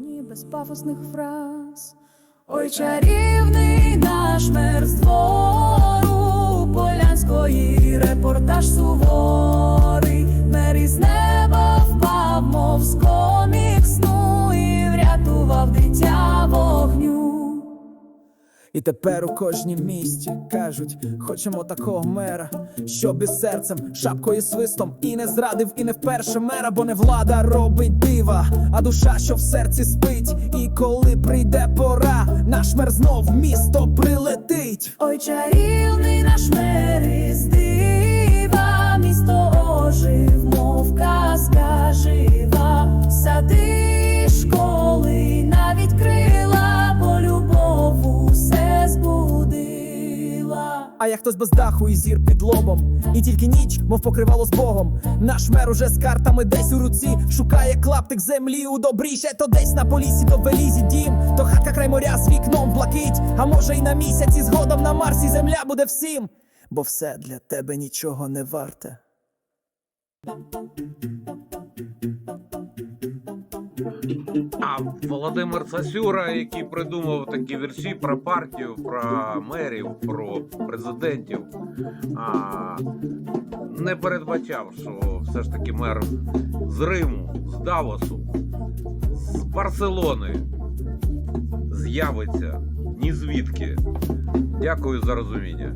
ні без пафосних фраз. Ой, чарівний наш мер двору Полянської репортаж суворий, мер із неба впав, мов з коміксну і врятував дитя вогню. І тепер у кожній місті кажуть, хочемо такого мера, щоб із серцем, шапкою свистом, і не зрадив, і не вперше мера, бо не влада робить дива, душа, що в серці спить. І коли прийде пора, наш мер знов в місто прилетить. Ой, чарівний наш мер А як хтось без даху і зір під лобом, і тільки ніч, мов покривало з Богом. Наш мер уже з картами десь у руці, шукає клаптик землі у добрі, ще то десь на полісі, то в велізі дім, то хатка край моря з вікном блакить, а може й на місяці згодом на Марсі земля буде всім, бо все для тебе нічого не варте. А Володимир Сасюра, який придумав такі вірші про партію, про мерів, про президентів, а, не передбачав, що все ж таки мер з Риму, з Давосу, з Барселони з'явиться ні звідки. Дякую за розуміння.